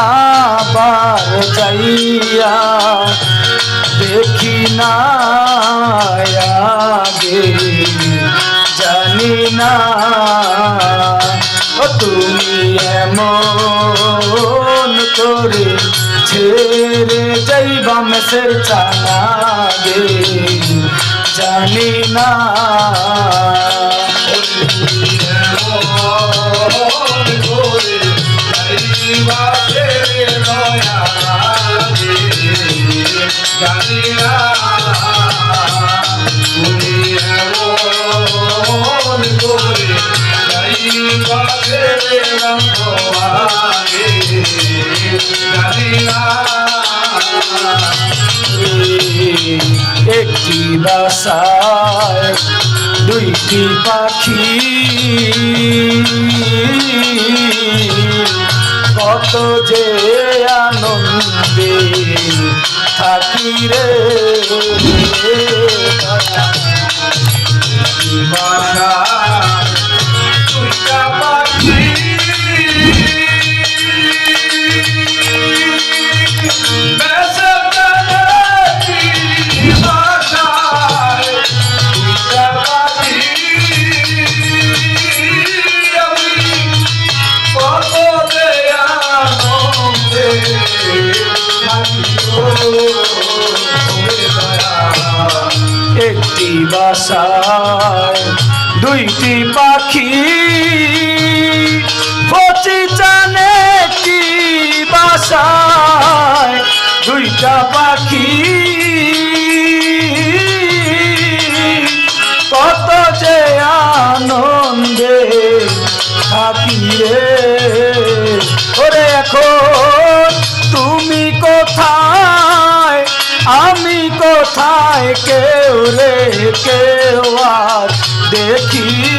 আবার চাইয়া দেখি না জানি না তুমি এমন করে ছেড়ে যাইবা মেসের চানাগে জানি না একটি বাসায় দুইটি পাখি। কত যে আনন্দে থাকি রে। একটি দুইটি পাখি। পচি জানে একটি বাসায় দুইটা পাখি। কত যে আনন্দে থাকি রে। ওরে এখন তুমি কোথায়? আমি কোথায়? কেউ রে, কেউ আর দেখি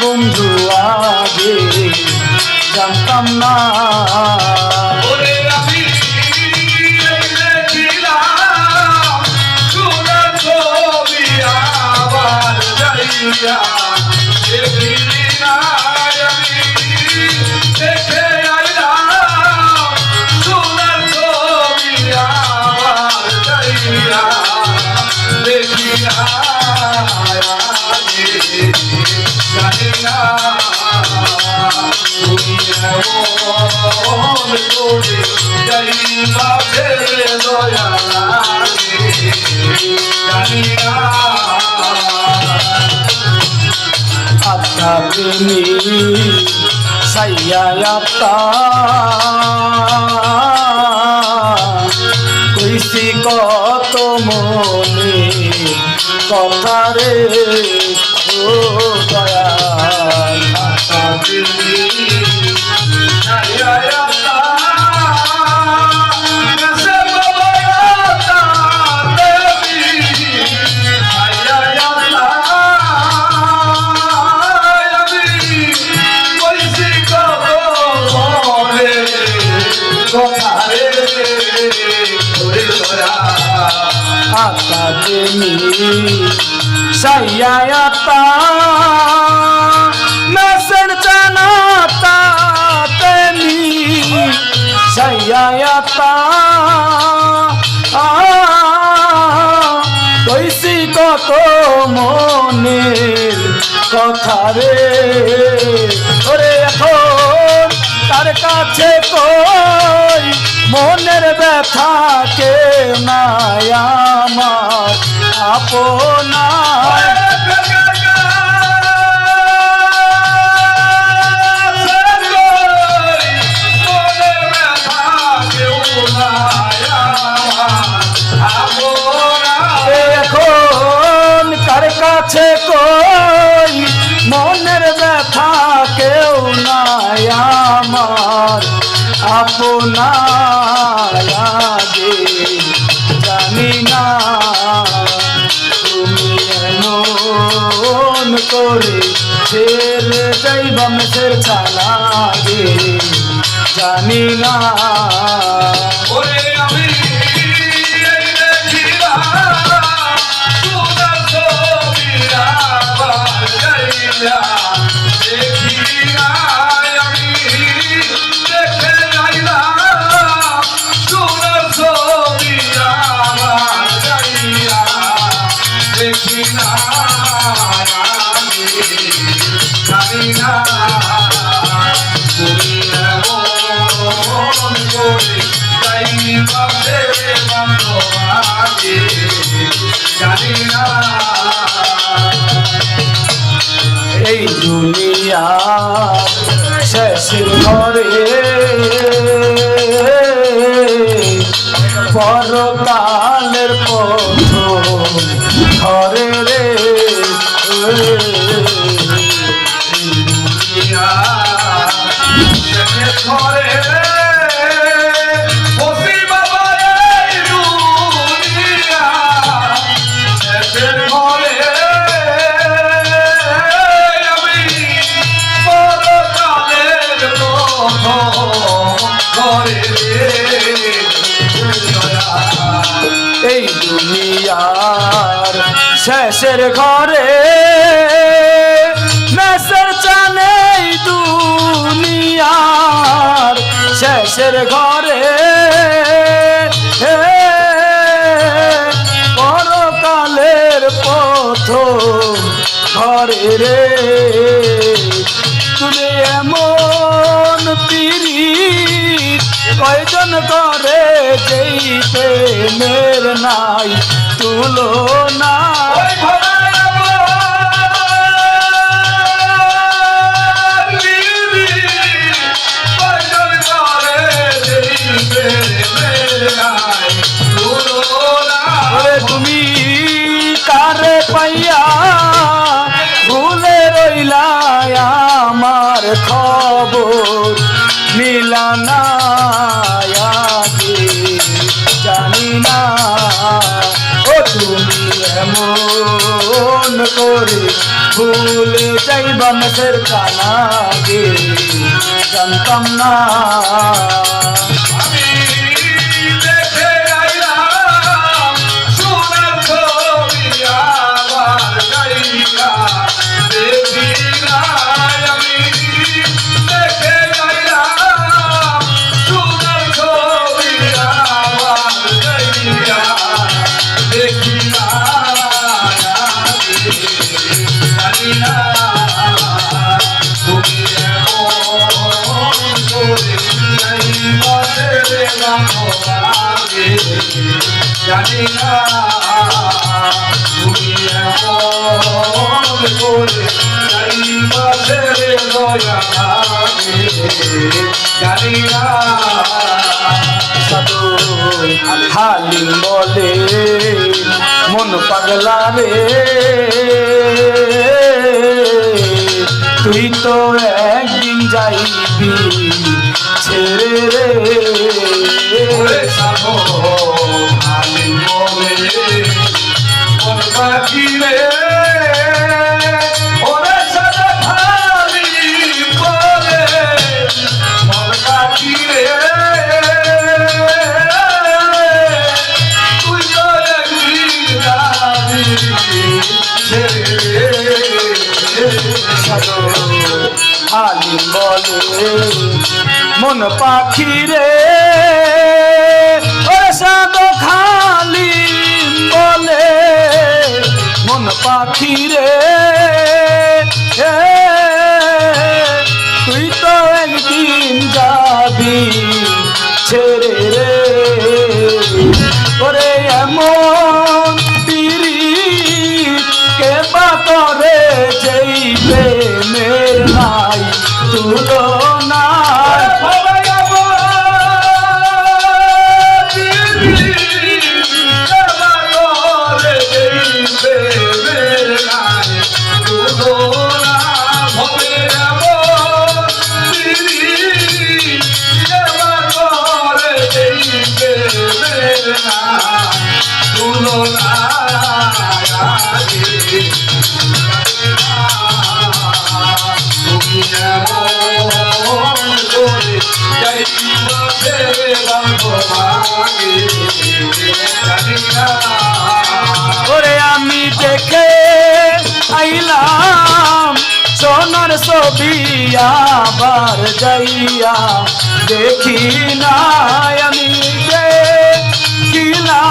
বন্ধু আগে জানতাম না। আত্মা তুমি সাইয়াতা কইসি কত মনে কথা রে দয়া আত্মা তুমি আত্মা তুমি সাইয়াতা মেসের জানাতা তুমি সাইয়াতা কইসি কত মনের কথা রে ওরে এখন তার কাছে কই? মনের ব্যথা কে নাই আমার আপনার আপনায়াগে জানি না তুমি এমন করে ছেড়ে যাইবা মেসের ছালাগে জানি না। ঘরে শেষের ঘরে, মেসের চানে দুনিয়ার শেষের ঘরে। পরকালের প্রথম ঘরে রে। তুমি এমন পিরিত কয়জন করে যেই প্রেমের নাই? তুলো না। তুমি কারে পাইয়া ভুলে রইলা আমার খবর মিলানা এমন করে ভুলে যাইবা মেসের কানাগে জানতাম না। জানি না তুমি এমন করে যাইবা রে দয়াকে জানি না তুই তো একদিন যাইবি ছেড়ে রে সাদা খালি বলে মন পাখি রে। সাধু খালি মন পাখি রে। তুই তো একদিন যাবি ছেড়ে রে। ওরে আমি দেখে আইলাম, সোনার ছবি আবার যাইয়া দেখি না আমি দেখিলাম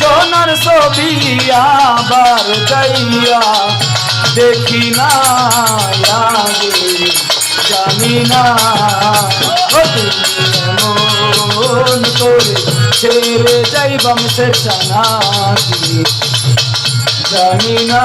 সোনার ছবি আবার যাইয়া দেখি না জানি না মন করে ছেড়ে যাইবাম সে জানা জানি না